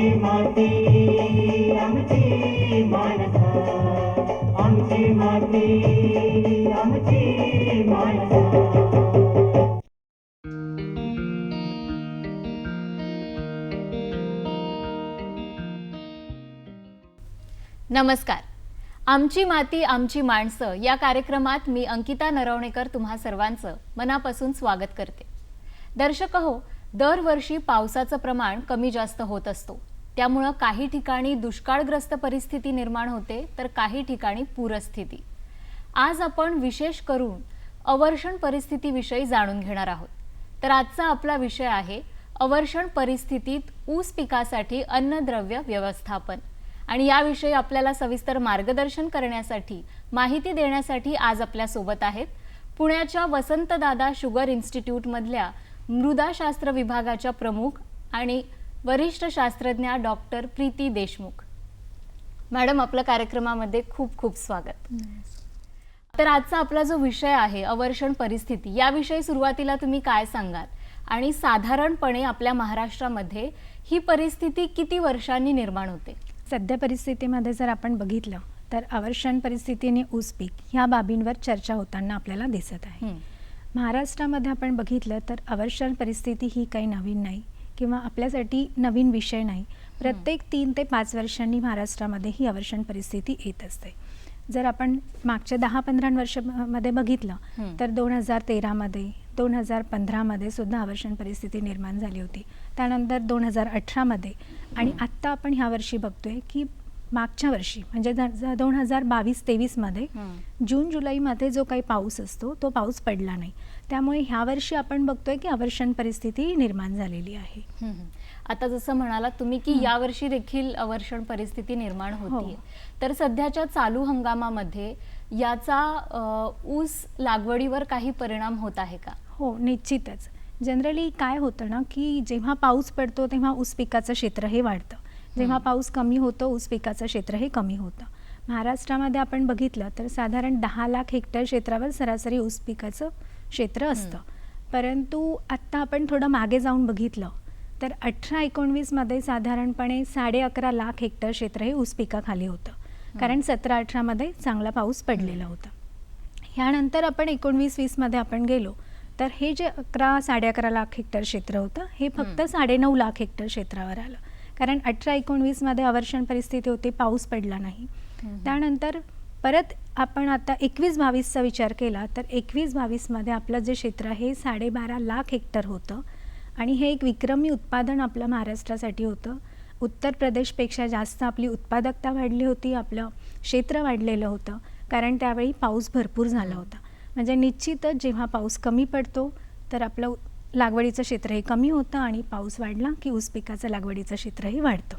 आमची माती आमची आमची माती आमची नमस्कार. आमची माती आमची माणसं या कार्यक्रमात मी अंकिता नरवणेकर तुम्हा सर्वांचं मनापासून स्वागत करते. दर्शक हो दरवर्षी पावसाचं प्रमाण कमी जास्त होत असतो. त्यामुळं काही ठिकाणी दुष्काळग्रस्त परिस्थिती निर्माण होते तर काही ठिकाणी पूरस्थिती. आज आपण विशेष करून अवर्षण परिस्थितीविषयी जाणून घेणार आहोत. तर आजचा आपला विषय आहे अवर्षण परिस्थितीत ऊस पिकासाठी अन्नद्रव्य व्यवस्थापन. आणि याविषयी आपल्याला सविस्तर मार्गदर्शन करण्यासाठी माहिती देण्यासाठी आज आपल्यासोबत आहेत पुण्याच्या वसंतदादा शुगर इन्स्टिट्यूटमधल्या मृदाशास्त्र विभागाच्या प्रमुख आणि वरिष्ठ शास्त्रज्ञा डॉक्टर प्रीती देशमुख. मॅडम आपल्या कार्यक्रमामध्ये खूप खूप स्वागत. तर आजचा आपला जो विषय आहे अवर्षण परिस्थिती याविषयी सुरुवातीला तुम्ही काय सांगाल? आणि साधारणपणे आपल्या महाराष्ट्रामध्ये ही परिस्थिती किती वर्षांनी निर्माण होते? सध्या परिस्थितीमध्ये जर आपण बघितलं तर अवर्षण परिस्थितीने ऊस पीक ह्या बाबींवर चर्चा होताना आपल्याला दिसत आहे. महाराष्ट्रामध्ये आपण बघितलं तर अवर्षण परिस्थिती ही काही नवीन नाही. किंवा आपल्यासाठी नवीन विषय नाही प्रत्येक तीन ते पाच वर्षांनी महाराष्ट्रामध्ये ही अवर्षण परिस्थिती येत असते जर आपण मागच्या दहा पंधरा वर्षामध्ये बघितलं. तर दोन हजार तेरामध्ये दोन हजार पंधरामध्ये सुद्धा अवर्षण परिस्थिती निर्माण झाली होती त्यानंतर दोन हजार अठरामध्ये आणि आत्ता आपण ह्या वर्षी बघतोय की मागच्या वर्षी म्हणजे दोन हजार बावीस तेवीसमध्ये. जून जुलैमध्ये जो काही पाऊस असतो तो पाऊस पडला नाही त्यामुळे ह्या वर्षी आपण बघतोय की अवर्षण परिस्थिती निर्माण झालेली आहे. आता जसं म्हणालात तुम्ही की यावर्षी देखील अवर्षण परिस्थिती निर्माण होतीये. हो. तर सध्याच्या चालू हंगामामध्ये याचा ऊस लागवडीवर काही परिणाम होत आहे का? हो निश्चितच. जनरली काय होतं ना की जेव्हा पाऊस पडतो तेव्हा ऊस पिकाचं क्षेत्र हे वाढतं. जेव्हा पाऊस कमी होतो ऊस पिकाचं क्षेत्र हे कमी होतं. महाराष्ट्रामध्ये आपण बघितलं तर साधारण दहा लाख हेक्टर क्षेत्रावर सरासरी ऊस पिकाचं क्षेत्र असतं. परंतु आत्ता आपण थोडं मागे जाऊन बघितलं तर अठरा एकोणवीसमध्ये साधारणपणे साडे अकरा लाख हेक्टर क्षेत्र हे ऊस पिकाखाली होतं. कारण सतरा अठरामध्ये चांगला पाऊस पडलेला होता. ह्यानंतर आपण एकोणवीस वीसमध्ये आपण गेलो तर हे जे अकरा साडे अकरा लाख हेक्टर क्षेत्र होतं हे फक्त साडेनऊ लाख हेक्टर क्षेत्रावर आलं. कारण अठरा एकोणवीसमध्ये अवर्षण परिस्थिती होती पाऊस पडला नाही. त्यानंतर परत आपण आता एकवीस बावीसचा विचार केला तर एकवीस बावीसमध्ये आपलं जे क्षेत्र आहे साडेबारा लाख हेक्टर होतं. आणि हे एक विक्रमी उत्पादन आपलं महाराष्ट्रासाठी होतं. उत्तर प्रदेशपेक्षा जास्त आपली उत्पादकता वाढली होती आपलं क्षेत्र वाढलेलं होतं. कारण त्यावेळी पाऊस भरपूर झाला होता. म्हणजे निश्चितच जेव्हा पाऊस कमी पडतो तर आपलं लागवडीचं क्षेत्र हे कमी होतं आणि पाऊस वाढला की ऊस पिकाचं लागवडीचं क्षेत्रही वाढतं.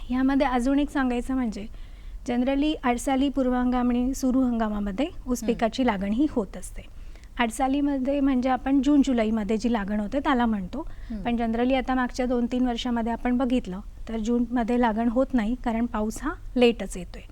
ह्यामध्ये अजून एक सांगायचं म्हणजे जनरली आडसाली पूर्व हंगाम आणि सुरू हंगामामध्ये ऊस पिकाची लागण ही होत असते. आडसालीमध्ये म्हणजे आपण जून जुलैमध्ये जी लागण होते त्याला म्हणतो. पण जनरली आता मागच्या दोन तीन वर्षामध्ये आपण बघितलं तर जूनमध्ये लागण होत नाही कारण पाऊस हा लेटच येतोय.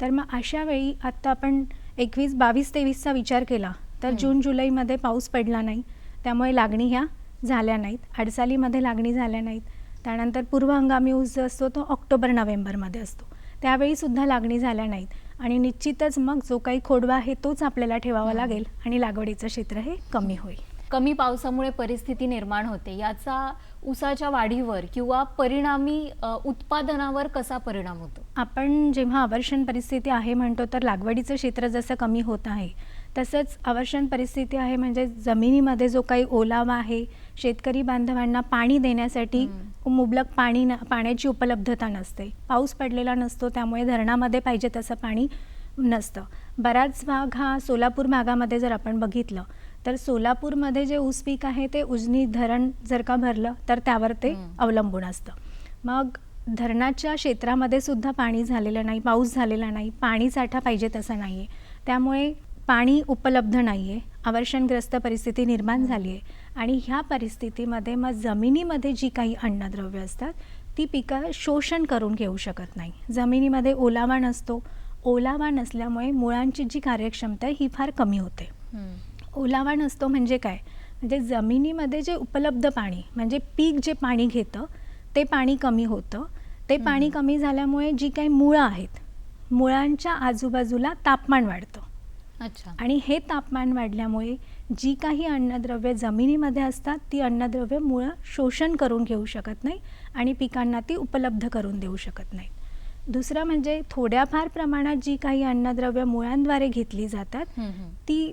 तर मग अशा वेळी आत्ता आपण एकवीस बावीस तेवीसचा विचार केला तर जून जुलैमध्ये पाऊस पडला नाही. त्यामुळे लागणी ह्या झाल्या नाहीत. अडसालीमध्ये लागणी झाल्या नाहीत. त्यानंतर पूर्व हंगामी ऊस जो असतो तो ऑक्टोबर नोव्हेंबरमध्ये असतो. त्यावेळी सुद्धा लागणी झाल्या नाहीत. आणि निश्चितच मग जो काही खोडवा आहे तोच आपल्याला ठेवावा लागेल आणि लागवडीचं क्षेत्र हे कमी होईल. कमी पावसामुळे परिस्थिती निर्माण होते. याचा ऊसाच्या वाढीवर किंवा परिणामी उत्पादनावर कसा परिणाम होतो? आपण जेव्हा अवर्षण परिस्थिती आहे म्हणतो तर लागवडीचं क्षेत्र जसं कमी होत आहे तसंच अवर्षण परिस्थिती आहे म्हणजे जमिनीमध्ये जो काही ओलावा आहे शेतकरी बांधवांना पाणी देण्यासाठी मुबलक पाणी पाण्याची उपलब्धता नसते. पाऊस पडलेला नसतो त्यामुळे धरणामध्ये पाहिजे तसं पाणी नसतं. बराच भाग हा सोलापूर भागामध्ये जर आपण बघितलं तर सोलापूरमध्ये जे ऊस पीक आहे ते उजनी धरण जर का भरलं तर त्यावर ते. अवलंबून असतं. मग धरणाच्या क्षेत्रामध्ये सुद्धा पाणी झालेलं नाही पाऊस झालेला नाही पाणी साठा पाहिजे तसं नाही आहे त्यामुळे पाणी उपलब्ध नाही आहे अवर्षणग्रस्त परिस्थिती निर्माण झाली आहे आणि ह्या परिस्थितीमध्ये मग जमिनीमध्ये जी काही अन्नद्रव्य असतात ती पिकं शोषण करून घेऊ शकत नाही. जमिनीमध्ये ओलावा नसतो. ओलावा नसल्यामुळे मुळांची जी कार्यक्षमता आहे ही फार कमी होते. ओलावा नसतो म्हणजे काय? म्हणजे जमिनीमध्ये जे उपलब्ध पाणी म्हणजे पीक जे पाणी घेतं ते पाणी कमी होतं. ते पाणी कमी झाल्यामुळे जी काही मुळं आहेत मुळांच्या आजूबाजूला तापमान वाढतं. अच्छा आणि हे तापमान वाढल्यामुळे जी काही अन्नद्रव्य जमिनीमध्ये असतात ती अन्नद्रव्य मुळं शोषण करून घेऊ शकत नाही आणि पिकांना ती उपलब्ध करून देऊ शकत नाहीत दुसरं म्हणजे थोड्याफार प्रमाणात जी काही अन्नद्रव्य मुळांद्वारे घेतली जातात. ती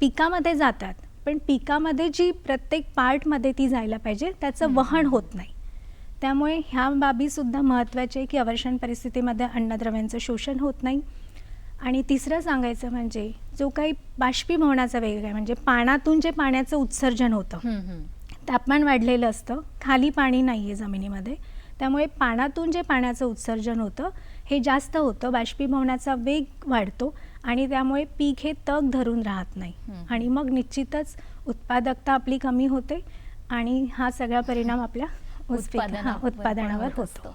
पिकामध्ये जातात पण पिकामध्ये जी प्रत्येक पार्टमध्ये ती जायला पाहिजे त्याचं. वहन होत नाही त्यामुळे ह्या बाबीसुद्धा महत्त्वाच्या आहे की अवर्षण परिस्थितीमध्ये अन्नद्रव्यांचं शोषण होत नाही आणि तिसरं सांगायचं म्हणजे जो काही बाष्पीभवनाचा वेग आहे म्हणजे पाण्यातून जे पाण्याचं उत्सर्जन होतं. तापमान वाढलेलं असतं खाली पाणी नाही आहे जमिनीमध्ये त्यामुळे पाण्यातून जे पाण्याचं उत्सर्जन होतं हे जास्त होतं बाष्पीभवनाचा वेग वाढतो आणि त्यामुळे पीक हे तग धरून राहत नाही. आणि मग निश्चितच उत्पादकता आपली कमी होते आणि हा सगळा परिणाम आपल्या उत्पादनावर होत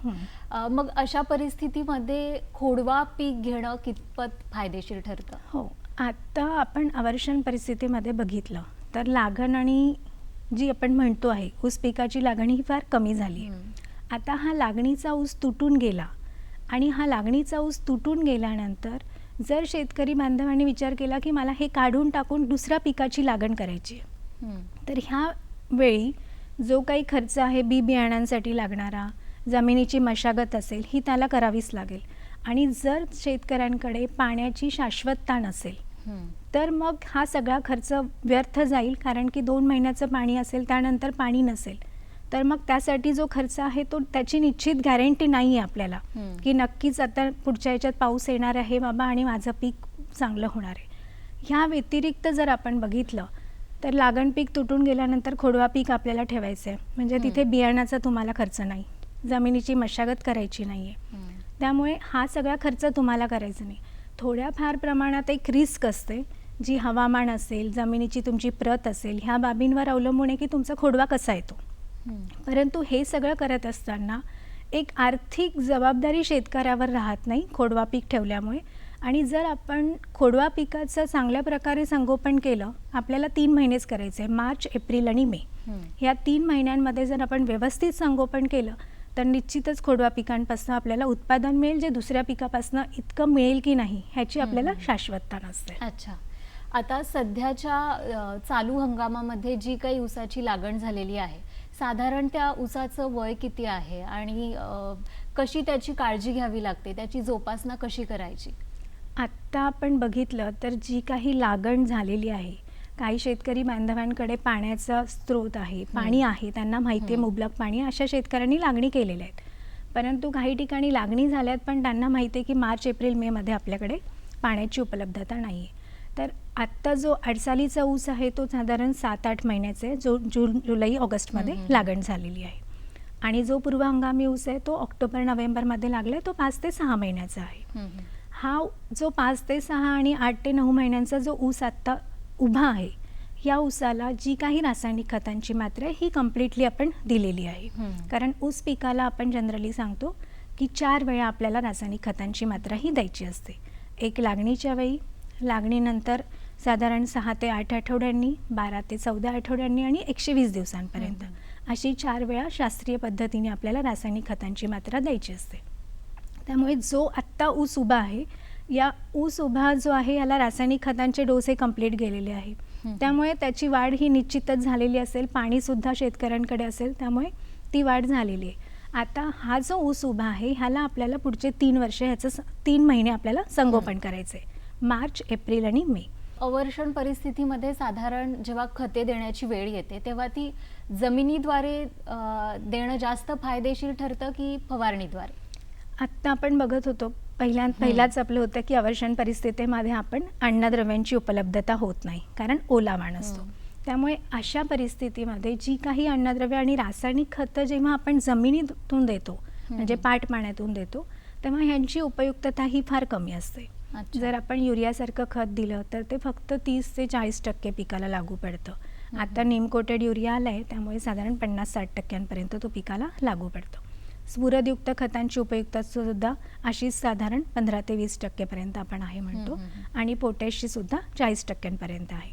मग अशा परिस्थितीमध्ये खोडवा पीक घेणं कितपत फायदेशीर ठरतं हो आता आपण अवर्षण परिस्थितीमध्ये बघितलं तर लागण आणि जी आपण म्हणतो आहे ऊस पिकाची लागण ही फार कमी झाली. आता हा लागणीचा ऊस तुटून गेला आणि हा लागणीचा ऊस तुटून गेल्यानंतर जर शेतकरी बांधवांनी विचार केला की मला हे काढून टाकून दुसऱ्या पिकाची लागण करायची. तर ह्या वेळी जो काही खर्च आहे बी बियाणांसाठी लागणारा जमिनीची मशागत असेल ही त्याला करावीच लागेल आणि जर शेतकऱ्यांकडे पाण्याची शाश्वतता नसेल. तर मग हा सगळा खर्च व्यर्थ जाईल कारण की दोन महिन्याचं पाणी असेल त्यानंतर पाणी नसेल तर मग त्यासाठी जो खर्च आहे तो त्याची निश्चित गॅरंटी नाही आहे आपल्याला. की नक्कीच आता पुढच्या ह्याच्यात पाऊस येणार आहे बाबा आणि माझं पीक चांगलं होणार आहे ह्या व्यतिरिक्त जर आपण बघितलं तर लागण पीक तुटून गेल्यानंतर खोडवा पीक आपल्याला ठेवायचं आहे म्हणजे तिथे. बियाणाचा तुम्हाला खर्च नाही. जमिनीची मशागत करायची नाही आहे. त्यामुळे हा सगळा खर्च तुम्हाला करायचा नाही. थोड्याफार प्रमाणात एक रिस्क असते. जी हवामान असेल जमिनीची तुमची प्रत असेल ह्या बाबींवर अवलंबून आहे की तुमचा खोडवा कसा येतो. परंतु हे सगळं करत असताना एक आर्थिक जबाबदारी शेतकऱ्यावर राहत नाही खोडवा पीक ठेवल्यामुळे. आणि जर आपण खोडवा पिकाचं चांगल्या प्रकारे संगोपन केलं आपल्याला तीन महिनेच करायचं आहे मार्च एप्रिल आणि मे. या तीन महिन्यांमध्ये जर आपण व्यवस्थित संगोपन केलं तर निश्चितच खोडवा पिकांपासून आपल्याला उत्पादन मिळेल जे दुसऱ्या पिकापासून इतकं मिळेल की नाही ह्याची आपल्याला. शाश्वतता नसते अच्छा आता सध्याच्या चालू हंगामामध्ये जी काही ऊसाची लागण झालेली आहे साधारण त्या ऊसाचं वय किती आहे आणि कशी त्याची काळजी घ्यावी लागते त्याची जोपासना कशी करायची आत्ता आपण बघितलं तर जी काही लागण झालेली आहे काही शेतकरी बांधवांकडे पाण्याचा स्रोत आहे पाणी आहे त्यांना माहिती आहे. मुबलक पाणी आहे. अशा शेतकऱ्यांनी लागणी केलेल्या आहेत परंतु काही ठिकाणी लागणी झाल्यात पण त्यांना माहिती आहे की मार्च एप्रिल मेमध्ये आपल्याकडे पाण्याची उपलब्धता नाही आहे तर आत्ता जो अडसालीचा ऊस आहे तो साधारण सात आठ महिन्याचे आहे, जो जून जुलै ऑगस्टमध्ये. लागण झालेली आहे आणि जो पूर्व हंगामी ऊस आहे तो ऑक्टोबर नोव्हेंबरमध्ये लागला आहे तो पाच ते सहा महिन्याचा आहे हम्म, हम्म. हा जो पाच ते सहा आणि आठ ते नऊ महिन्यांचा जो ऊस आत्ता उभा आहे या ऊसाला जी काही रासायनिक खतांची मात्रा ही कम्प्लिटली आपण दिलेली आहे. कारण ऊस पिकाला आपण जनरली सांगतो की चार वेळा आपल्याला रासायनिक खतांची मात्रा ही द्यायची असते एक लागणीच्या वेळी लागणीनंतर साधारण सहा ते आठ आठवड्यांनी बारा ते चौदा आठवड्यांनी आणि एकशे वीस दिवसांपर्यंत. अशी चार वेळा शास्त्रीय पद्धतीने आपल्याला रासायनिक खतांची मात्रा द्यायची असते त्यामुळे जो आत्ता ऊस उभा आहे या ऊस उभा जो आहे याला रासायनिक खतांचे डोस हे कंप्लीट गेलेले आहे. त्यामुळे त्याची वाढ ही निश्चितच झालेली असेल. पाणीसुद्धा शेतकऱ्यांकडे असेल. त्यामुळे ती वाढ झालेली आहे. आता हा जो ऊस उभा आहे ह्याला आपल्याला पुढचे तीन वर्ष ह्याचं तीन महिने आपल्याला संगोपन करायचं आहे मार्च एप्रिल आणि मे. अवर्षण परिस्थितीमध्ये साधारण जेव्हा खते देण्याची वेळ येते तेव्हा ती जमिनीद्वारे देणं जास्त फायदेशीर ठरतं की फवारणीद्वारे? आत्ता आपण बघत होतो. पहिल्या पहिलाच आपलं होतं की अवर्षण परिस्थितीमध्ये आपण अन्नद्रव्यांची उपलब्धता होत नाही कारण ओलावा नसतो. त्यामुळे अशा परिस्थितीमध्ये जी काही अन्नद्रव्य आणि रासायनिक खतं जेव्हा आपण जमिनीतून देतो म्हणजे पाट पाण्यातून देतो तेव्हा ह्यांची उपयुक्तता ही फार कमी असते. जर आपण युरियासारखं खत दिलं तर ते फक्त तीस ते चाळीस टक्के पिकाला लागू पडतं. आता नीम कोटेड युरिया आलाय त्यामुळे साधारण पन्नास साठ टक्क्यांपर्यंत तो पिकाला लागू पडतो. स्फुरदयुक्त खतांची उपयुक्तता सुद्धा अशीच साधारण पंधरा ते वीस टक्केपर्यंत आपण आहे म्हणतो. आणि पोटॅशची सुद्धा चाळीस टक्क्यांपर्यंत आहे.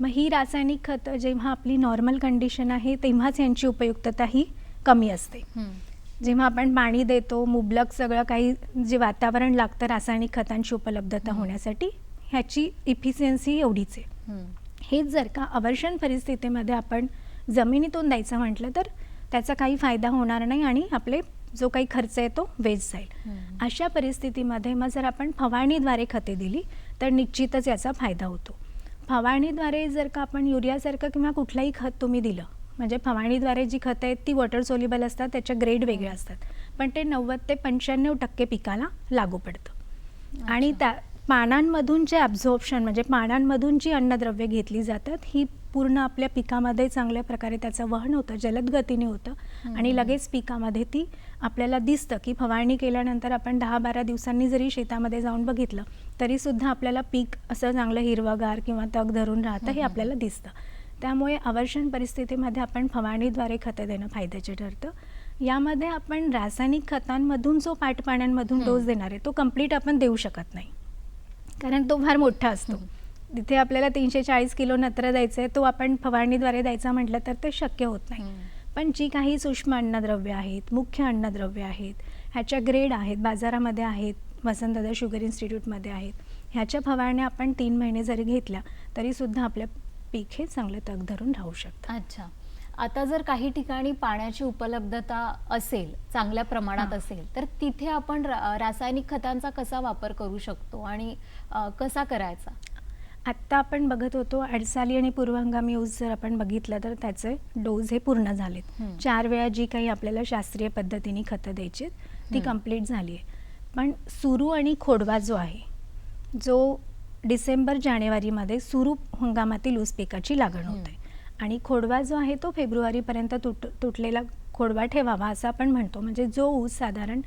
मग ही रासायनिक खतं जेव्हा आपली नॉर्मल कंडिशन आहे तेव्हाच यांची उपयुक्तता ही कमी असते. जेव्हा आपण पाणी देतो मुबलक सगळं काही जे वातावरण लागतं रासायनिक खतांची उपलब्धता होण्यासाठी ह्याची इफिशियन्सी एवढीच आहे. हेच जर का अवर्षण परिस्थितीमध्ये आपण जमिनीतून द्यायचं म्हटलं तर त्याचा काही फायदा होणार नाही आणि आपले जो काही खर्च आहे तो वेस्ट जाईल. अशा परिस्थितीमध्ये मग जर आपण फवारणीद्वारे खते दिली तर निश्चितच याचा फायदा होतो. फवारणीद्वारे जर का आपण युरियासारखं किंवा कुठलंही खत तुम्ही दिलं म्हणजे फवारणीद्वारे जी खतं आहेत ती वॉटर सोल्युबल असतात त्याच्या ग्रेड वेगळे असतात. पण ते नव्वद ते पंच्याण्णव टक्के पिकाला लागू पडतं. आणि त्या पानांमधून जे ॲब्झॉर्प्शन म्हणजे पानांमधून जी अन्नद्रव्य घेतली जातात ही पूर्ण आपल्या पिकामध्ये चांगल्या प्रकारे त्याचं वहन होतं जलद गतीने होतं आणि लगेच पिकामध्ये ती आपल्याला दिसतं की फवारणी केल्यानंतर आपण दहा बारा दिवसांनी जरी शेतामध्ये जाऊन बघितलं तरीसुद्धा आपल्याला पीक असं चांगलं हिरवगार किंवा तग धरून राहतं हे आपल्याला दिसतं. त्यामुळे अवर्षण परिस्थितीमध्ये आपण फवारणीद्वारे खतं देणं फायद्याचे ठरतं. यामध्ये आपण रासायनिक खतांमधून जो पाटपाण्यांमधून डोस देणार आहे तो कंप्लीट आपण देऊ शकत नाही. कारण तो फार मोठा असतो. तिथे आपल्याला तीनशे चाळीस किलो नत्र द्यायचं आहे तो आपण फवारणीद्वारे द्यायचा म्हटलं तर ते शक्य होत नाही. पण जी काही सूक्ष्म अन्नद्रव्य आहेत मुख्य अन्नद्रव्य आहेत ह्याच्या ग्रेड आहेत बाजारामध्ये आहेत वसंतदादा शुगर इन्स्टिट्यूटमध्ये आहेत ह्याच्या फवारण्या आपण तीन महिने जरी घेतल्या तरीसुद्धा आपल्या पीक हे चांगलं तग धरून राहू शकतं अच्छा आता जर काही ठिकाणी पाण्याची उपलब्धता असेल चांगल्या प्रमाणात. असेल तर तिथे आपण रासायनिक खतांचा कसा वापर करू शकतो आणि कसा करायचा आत्ता आपण बघत होतो अडसाली आणि पूर्व हंगामी यूज जर आपण बघितलं तर त्याचे डोस हे पूर्ण झालेत. चार वेळा जी काही आपल्याला शास्त्रीय पद्धतीने खतं द्यायची ती हम्म. कंप्लीट झाली आहे पण सुरू आणि खोडवा जो आहे जो डिसेंबर जानेवारीमध्ये सुरू हंगामातील ऊस पिकाची लागण. होते आणि खोडवा जो आहे तो फेब्रुवारीपर्यंत तुट तुटलेला खोडवा ठेवावा असं आपण म्हणतो म्हणजे जो ऊस साधारण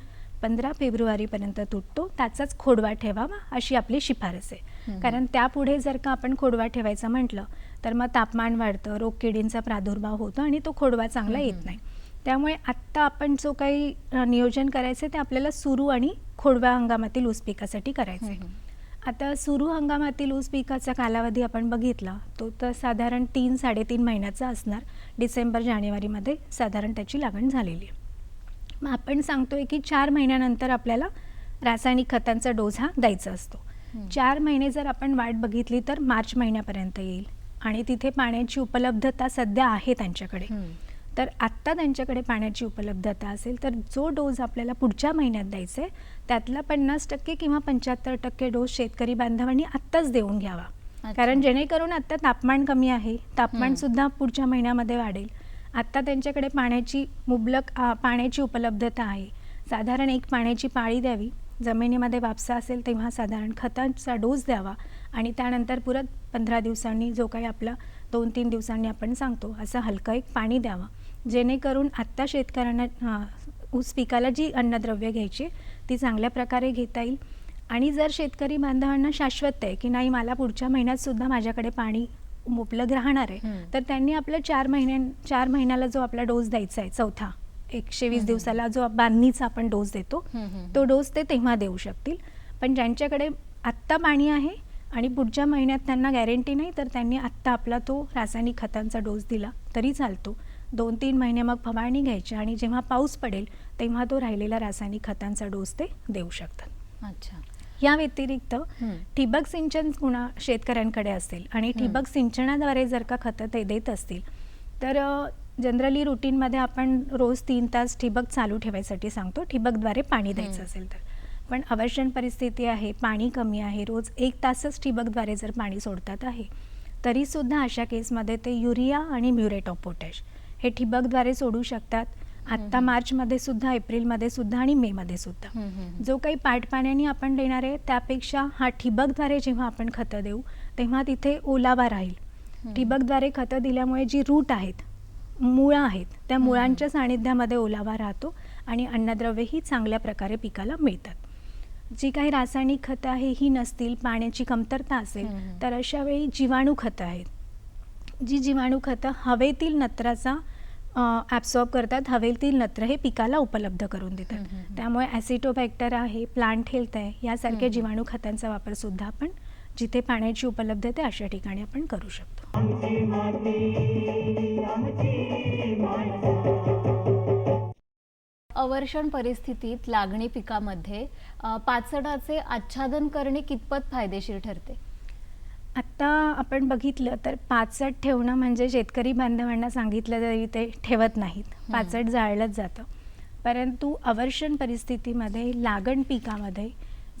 पंधरा फेब्रुवारीपर्यंत तुटतो त्याचाच खोडवा ठेवावा अशी आपली शिफारस आहे. कारण त्यापुढे जर का आपण खोडवा ठेवायचं म्हटलं तर मग तापमान वाढतं रोगकिडींचा प्रादुर्भाव होतो आणि तो खोडवा चांगला येत. नाही त्यामुळे आत्ता आपण जो काही नियोजन करायचं ते आपल्याला सुरू आणि खोडवा हंगामातील ऊस पिकासाठी करायचं आहे. आता सुरू हंगामातील ऊस पिकाचा कालावधी आपण बघितला तो तर साधारण तीन साडेतीन महिन्याचा असणार डिसेंबर जानेवारीमध्ये साधारण त्याची लागण झालेली आहे मग आपण सांगतोय की चार महिन्यानंतर आपल्याला रासायनिक खतांचा डोस हा द्यायचा असतो. चार महिने जर आपण वाट बघितली तर मार्च महिन्यापर्यंत येईल आणि तिथे पाण्याची उपलब्धता सध्या आहे त्यांच्याकडे. तर आत्ता त्यांच्याकडे पाण्याची उपलब्धता असेल तर जो डोस आपल्याला पुढच्या महिन्यात द्यायचा आहे त्यातला पन्नास टक्के किंवा पंच्याहत्तर टक्के डोस शेतकरी बांधवांनी आत्ताच देऊन घ्यावा. कारण जेणेकरून आत्ता तापमान कमी आहे तापमान. सुद्धा पुढच्या महिन्यामध्ये वाढेल आत्ता त्यांच्याकडे पाण्याची मुबलक पाण्याची उपलब्धता आहे. साधारण एक पाण्याची पाळी द्यावी. जमिनीमध्ये वापसा असेल तेव्हा साधारण खतांचा डोस द्यावा आणि त्यानंतर पुरत पंधरा दिवसांनी जो काही आपला दोन तीन दिवसांनी आपण सांगतो असं हलकं एक पाणी द्यावं. जेणेकरून आत्ता शेतकऱ्यांना ऊस पिकाला जी अन्नद्रव्य घ्यायची ती चांगल्या प्रकारे घेता येईल. आणि जर शेतकरी बांधवांना शाश्वत आहे की नाही मला पुढच्या महिन्यातसुद्धा माझ्याकडे पाणी उपलब्ध राहणार आहे. तर त्यांनी आपल्या चार महिन्यां चार महिन्याला जो आपला डोस द्यायचा आहे चौथा एकशे वीस. दिवसाला जो बांधणीचा आपण डोस देतो. तो डोस ते तेव्हा देऊ शकतील पण ज्यांच्याकडे आत्ता पाणी आहे आणि पुढच्या महिन्यात त्यांना गॅरंटी नाही तर त्यांनी आत्ता आपला तो रासायनिक खतांचा डोस दिला तरी चालतो दोन तीन महिने मग फवारणी घ्यायची आणि जेव्हा पाऊस पडेल तेव्हा तो राहिलेला रासायनिक खतांचा डोस ते देऊ शकतात अच्छा या व्यतिरिक्त. ठिबक सिंचन कुणा शेतकऱ्यांकडे असेल आणि. ठिबक सिंचनाद्वारे जर का खतं ते देत असतील तर जनरली रुटीनमध्ये आपण रोज तीन तास ठिबक चालू ठेवायसाठी सांगतो ठिबकद्वारे पाणी द्यायचं. असेल तर पण अवर्षण परिस्थिती आहे पाणी कमी आहे रोज एक तासच ठिबकद्वारे जर पाणी सोडतात आहे तरीसुद्धा अशा केसमध्ये ते युरिया आणि म्युरेट ऑफ पोटॅश हे ठिबकद्वारे सोडू शकतात आत्ता. मार्चमध्ये सुद्धा एप्रिलमध्ये सुद्धा आणि मेमध्ये सुद्धा हम्म, हम्म. जो काही पाटपाण्याने आपण देणार आहे त्यापेक्षा हा ठिबकद्वारे जेव्हा आपण खतं देऊ तेव्हा तिथे ओलावा राहील. ठिबकद्वारे खतं दिल्यामुळे जी रूट आहेत मुळं आहेत त्या. मुळांच्या सानिध्यामध्ये ओलावा राहतो आणि अन्नद्रव्यही चांगल्या प्रकारे पिकाला मिळतात जी काही रासायनिक खतं आहे ही नसतील पाण्याची कमतरता असेल. तर अशा वेळी जीवाणू खतं आहेत जी जीवाणू खतं हवेतील नत्राचा ॲब्सॉर्ब करतात हवेतील नत्र हे पिकाला उपलब्ध करून देतात. त्यामुळे ॲसिटोबॅक्टर आहे प्लांट हेल्थ आहे यासारखे हम्म. जीवाणू खतांचा वापर सुद्धा आपण जिथे पाण्याची उपलब्धता आहे अशा ठिकाणी आपण करू शकतो अवर्षण परिस्थितीत लागणी पिकामध्ये पाचडाचे आच्छादन करणे कितपत फायदेशीर ठरते आत्ता आपण बघितलं तर पाचट ठेवणं म्हणजे शेतकरी बांधवांना सांगितलं तरी ते ठेवत नाहीत. पाचट जाळलंच जातं. परंतु अवर्षण परिस्थितीमध्ये लागण पिकामध्ये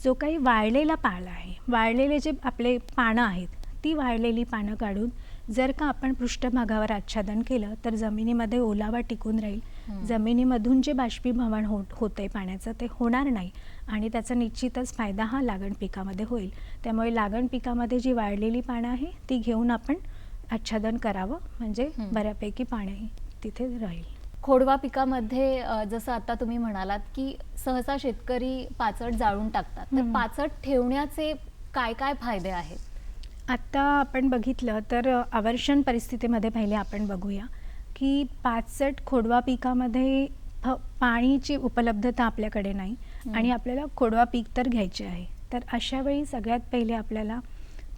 जो काही वाळलेला पाला आहे वाळलेले जे आपले पानं आहेत ती वाळलेली पानं काढून जर का आपण पृष्ठभागावर आच्छादन केलं तर जमिनीमध्ये ओलावा टिकून राहील. जमिनीमधून जे बाष्पीभवन होत होतंय पाण्याचं ते होणार नाही. आणि त्याचा निश्चितच फायदा हा लागण पिकामध्ये होईल. त्यामुळे लागण पिकामध्ये जी वाळलेली पानं आहे ती घेऊन आपण आच्छादन करावं. म्हणजे. बऱ्यापैकी पाणी तिथे राहील. खोडवा पिकामध्ये जसं आता तुम्ही म्हणालात की सहसा शेतकरी पाचट जाळून टाकतात. तर. पाचट ठेवण्याचे काय काय फायदे आहेत? आत्ता आपण बघितलं तर आवर्षण परिस्थितीमध्ये पहिले आपण बघूया की पाचट खोडवा पिकामध्ये फ पाणीची उपलब्धता आपल्याकडे नाही हम्म. आणि आपल्याला खोडवा पीक तर घ्यायचे आहे तर अशा वेळी सगळ्यात पहिले आपल्याला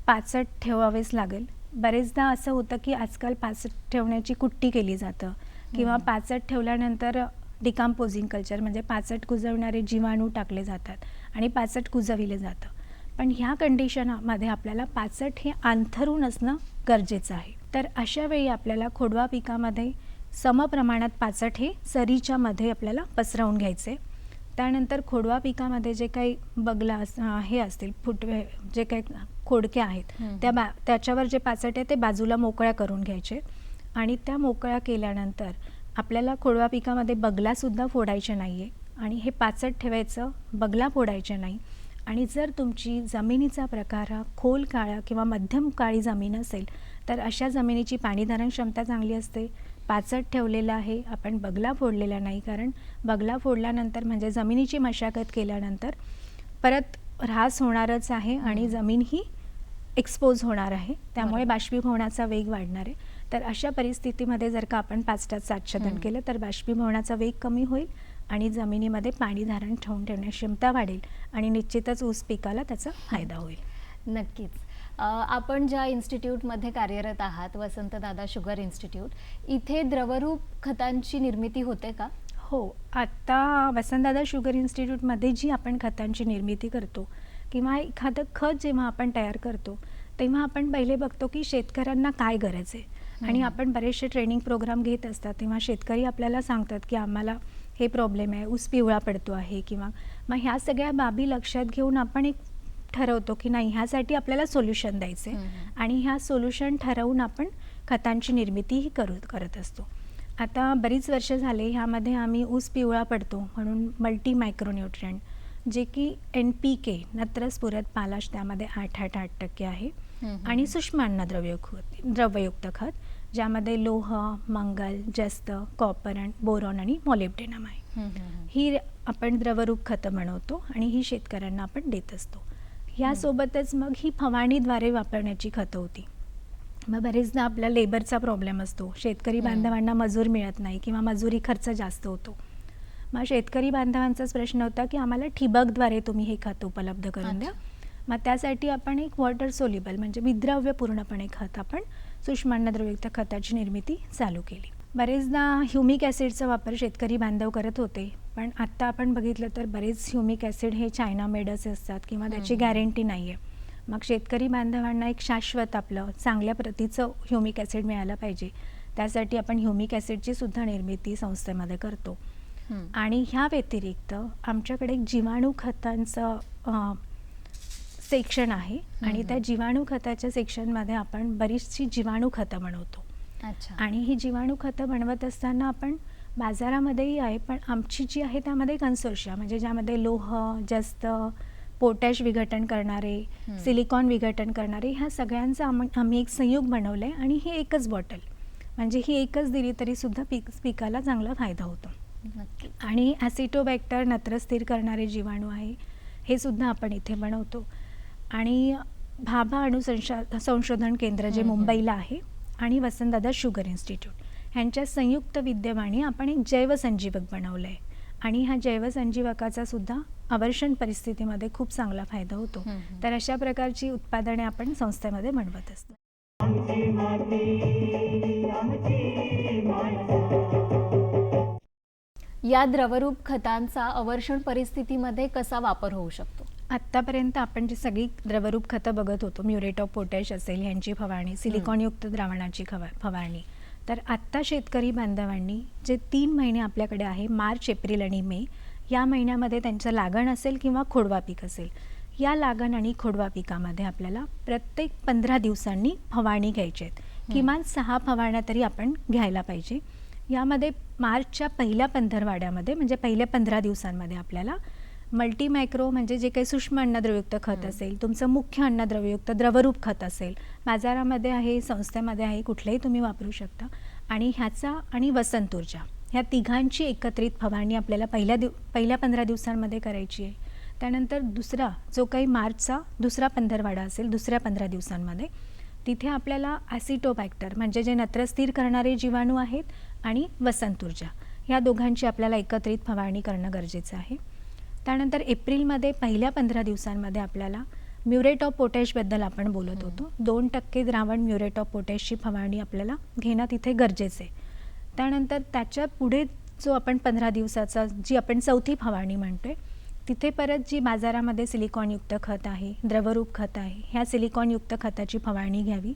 पाचट ठेवावेच लागेल बरेचदा असं होतं की आजकाल पाचट ठेवण्याची कुट्टी केली जातं किंवा हम्म. पाचट ठेवल्यानंतर डिकम्पोजिंग कल्चर म्हणजे पाचट कुजवणारे जीवाणू टाकले जातात आणि पाचट कुजविले जातं पण ह्या कंडिशनमध्ये आपल्याला पाचट हे अंथरून असणं गरजेचं आहे तर अशा वेळी आपल्याला खोडवा पिकामध्ये समप्रमाणात पाचट हे सरीच्या मध्ये आपल्याला पसरवून घ्यायचे. त्यानंतर खोडवा पिकामध्ये जे काही बगला हे असतील फुटवे जे काही खोडक्या आहेत. त्या बा त्याच्यावर जे पाचट आहे ते बाजूला मोकळ्या करून घ्यायचे. आणि त्या मोकळ्या केल्यानंतर आपल्याला खोडवा पिकामध्ये बगलासुद्धा फोडायचे नाही आहे आणि हे पाचट ठेवायचं बगला फोडायचे नाही. आणि जर तुमची जमिनीचा प्रकार हा खोल काळा किंवा मध्यम काळी जमीन असेल तर अशा जमिनीची पाणीधारण क्षमता चांगली असते. पाचट ठेवलेलं आहे. आपण बगला फोडलेला नाही कारण बगला फोडल्यानंतर म्हणजे जमिनीची मशागत केल्यानंतर परत ऱ्हास होणारच आहे आणि जमीन ही एक्सपोज होणार आहे. त्यामुळे. बाष्पीभवनाचा वेग वाढणार आहे. तर अशा परिस्थितीमध्ये जर का आपण पाचटाचं आच्छादन. केलं तर बाष्पीभवनाचा वेग कमी होईल आणि जमिनीमध्ये पाणी धारण ठेवून ठेवण्याची क्षमता वाढेल आणि निश्चितच ऊस पिकाला त्याचा फायदा होईल. नक्कीच. आपण ज्या इन्स्टिट्यूटमध्ये कार्यरत आहात वसंतदादा शुगर इन्स्टिट्यूट इथे द्रवरूप खतांची निर्मिती होते का? हो. आत्ता वसंतदादा शुगर इन्स्टिट्यूटमध्ये जी आपण खतांची निर्मिती करतो किंवा एखादं खत जेव्हा आपण तयार करतो तेव्हा आपण पहिले बघतो की शेतकऱ्यांना काय गरज आहे. आणि. आपण बरेचसे ट्रेनिंग प्रोग्राम घेत असतात तेव्हा शेतकरी आपल्याला सांगतात की आम्हाला हे प्रॉब्लेम आहे ऊस पिवळा पडतो आहे किंवा मग ह्या सगळ्या बाबी लक्षात घेऊन आपण एक ठरवतो की नाही ह्यासाठी आपल्याला सोल्युशन द्यायचे. आणि ह्या सोल्युशन ठरवून आपण खतांची निर्मितीही करू करत असतो आता बरीच वर्ष झाले ह्यामध्ये आम्ही ऊस पिवळा पडतो म्हणून मल्टी मायक्रोन्यूट्रियंट जे की एन पी के नत्रस्फुरत पालाश त्यामध्ये आठ आठ आठ टक्के आहे. आणि सूक्ष्म अन्नद्रव्य खत द्रव्ययुक्त खत ज्यामध्ये लोह मंगल जस्त कॉपर बोरॉन आणि मॉलिब्डेनम आहे. ही आपण द्रवरूप खतं बनवतो आणि ही शेतकऱ्यांना आपण देत असतो यासोबतच मग ही फवारणीद्वारे वापरण्याची खतं होती. मग बरेचदा आपला लेबरचा प्रॉब्लेम असतो. शेतकरी. बांधवांना मजूर मिळत नाही किंवा मजुरी खर्च जास्त होतो. मग शेतकरी बांधवांचाच प्रश्न होता की आम्हाला ठिबकद्वारे तुम्ही हे खत उपलब्ध करून द्या. मग त्यासाठी आपण एक वॉटर सोल्युबल म्हणजे विद्राव्य पूर्णपणे खत आपण सूक्ष्म अन्नद्रवयुक्त खताची निर्मिती चालू केली. बरेचदा ह्युमिक ॲसिडचा वापर शेतकरी बांधव करत होते पण आत्ता आपण बघितलं तर बरेच ह्युमिक ॲसिड हे चायना मेडचे असतात किंवा त्याची. गॅरंटी नाही आहे मग शेतकरी बांधवांना एक शाश्वत आपलं चांगल्या प्रतीचं ह्युमिक ॲसिड मिळालं पाहिजे त्यासाठी आपण ह्युमिक ॲसिडची सुद्धा निर्मिती संस्थेमध्ये करतो. आणि ह्या व्यतिरिक्त आमच्याकडे एक जीवाणू खतांचं सेक्शन आहे आणि. त्या जीवाणू खताच्या सेक्शनमध्ये आपण बरीचशी जीवाणू खतं बनवतो अच्छा. आणि ही जीवाणू खतं बनवत असताना आपण बाजारामध्येही आहे पण आमची जी आहे त्यामध्ये कन्सोर्शिया म्हणजे ज्यामध्ये लोह जास्त पोटॅश विघटन करणारे. सिलिकॉन विघटन करणारे ह्या सगळ्यांचं आम आम्ही एक संयुग बनवलं आहे आणि ही एकच बॉटल म्हणजे ही एकच दिली तरीसुद्धा पीक पिकाला चांगला फायदा होतो. आणि ॲसिटोबॅक्टर नत्र स्थिर करणारे जीवाणू आहे हे सुद्धा आपण इथे बनवतो. आणि भाभा अणुसंशा संशोधन केंद्र जे. मुंबईला आहे आणि वसंतदादा शुगर इन्स्टिट्यूट. ह्यांच्या संयुक्त विद्यमाने आपण एक जैवसंजीवक बनवलं आहे आणि ह्या जैवसंजीवकाचा सुद्धा अवर्षण परिस्थितीमध्ये खूप चांगला फायदा होतो. तर अशा प्रकारची उत्पादने आपण संस्थेमध्ये बनवत असतो. या द्रवरूप खतांचा अवर्षण परिस्थितीमध्ये कसा वापर होऊ शकतो? आत्तापर्यंत आपण जी सगळी द्रवरूप खतं बघत होतो म्युरेट ऑफ पोटॅश असेल ह्यांची फवारणी सिलिकॉनयुक्त द्रावणाची खवा फवारणी. तर आत्ता शेतकरी बांधवांनी जे तीन महिने आपल्याकडे आहे मार्च एप्रिल आणि मे या महिन्यामध्ये त्यांचं लागण असेल किंवा खोडवा पीक असेल या लागण आणि खोडवा पिकामध्ये आपल्याला प्रत्येक पंधरा दिवसांनी फवारणी घ्यायची आहेत. किमान सहा फवारण्या तरी आपण घ्यायला पाहिजे. यामध्ये मार्चच्या पहिल्या पंधरवाड्यामध्ये म्हणजे पहिल्या पंधरा दिवसांमध्ये आपल्याला मल्टीमायक्रो म्हणजे जे काही सूक्ष्म अन्नद्रवयुक्त खत असेल तुमचं मुख्य अन्नद्रवयुक्त द्रवरूप खत असेल बाजारामध्ये आहे संस्थेमध्ये आहे कुठलंही तुम्ही वापरू शकता. आणि ह्याचा आणि वसंत ऊर्जा ह्या तिघांची एकत्रित फवारणी आपल्याला पहिल्या दिव पहिल्या पंधरा दिवसांमध्ये करायची आहे. त्यानंतर दुसरा जो काही मार्चचा दुसरा पंधरवाडा असेल दुसऱ्या पंधरा दिवसांमध्ये तिथे आपल्याला ॲसिटोबॅक्टर म्हणजे जे नत्रस्थिर करणारे जीवाणू आहेत आणि वसंत ऊर्जा ह्या दोघांची आपल्याला एकत्रित फवारणी करणं गरजेचं आहे. त्यानंतर एप्रिलमध्ये पहिल्या पंधरा दिवसांमध्ये आपल्याला म्युरेट ऑफ पोटॅशबद्दल आपण बोलत होतो. दोन टक्के द्रावण म्युरेट ऑफ पोटॅशची फवारणी आपल्याला घेणं तिथे गरजेचं आहे. त्यानंतर त्याच्या पुढे जो आपण पंधरा दिवसाचा जी आपण चौथी फवारणी म्हणतोय तिथे परत जी बाजारामध्ये सिलिकॉनयुक्त खत आहे द्रवरूप खत आहे ह्या सिलिकॉनयुक्त खताची फवारणी घ्यावी.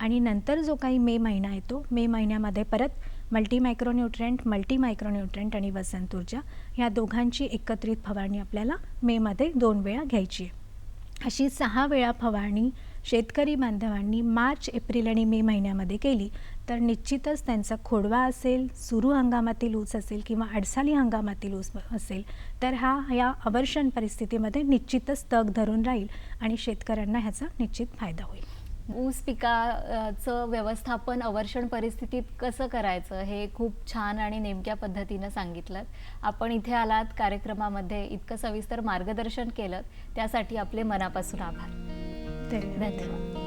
आणि नंतर जो काही मे महिना येतो मे महिन्यामध्ये परत मल्टी मायक्रोन्यूट्रंट मल्टी मायक्रोन्यूट्रंट आणि वसंत ऊर्जा ह्या दोघांची एकत्रित फवारणी आपल्याला मेमध्ये दोन वेळा घ्यायची आहे. अशी सहा वेळा फवारणी शेतकरी बांधवांनी मार्च एप्रिल आणि मे महिन्यामध्ये केली तर निश्चितच त्यांचा खोडवा असेल सुरू हंगामातील ऊस असेल किंवा अडसाली हंगामातील ऊस असेल तर हा या अवर्षण परिस्थितीमध्ये निश्चितच तग धरून राहील आणि शेतकऱ्यांना ह्याचा निश्चित फायदा होईल. ऊस पिकाचं व्यवस्थापन अवर्षण परिस्थितीत कसं करायचं हे खूप छान आणि नेमक्या पद्धतीनं सांगितलं. आपण इथे आलात कार्यक्रमामध्ये इतकं सविस्तर मार्गदर्शन केलं त्यासाठी आपले मनापासून आभार. धन्यवाद. धन्यवाद.